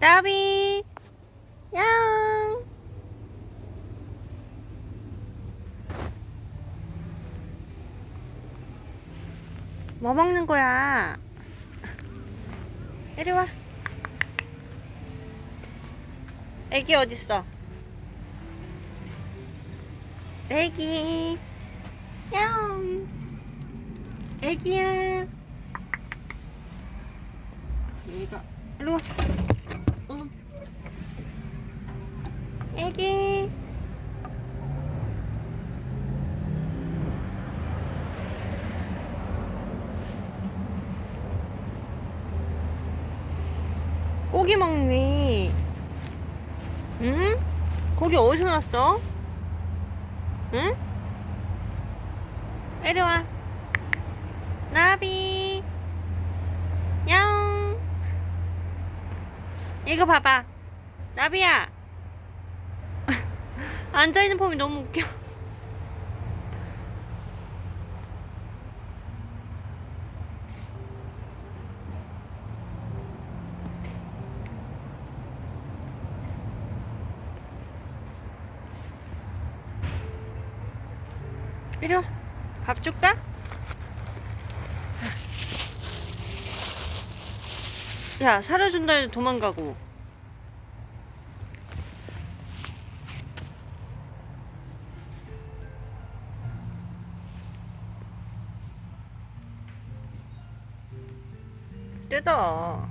나비 양. 뭐 먹는 거야? 이리 와. 애기 어딨어? 애기. 야옹. 애기야. 얘가 일로 와. 응. 애기. 고기 먹니? 응? 고기 어디서 났어? 응? 이리 와. 나비. 야옹. 이거 봐봐. 나비야. 앉아있는 폼이 너무 웃겨. 이리 와. 밥 줄까? 야, 사려준다 해도 도망가고. 뜯어.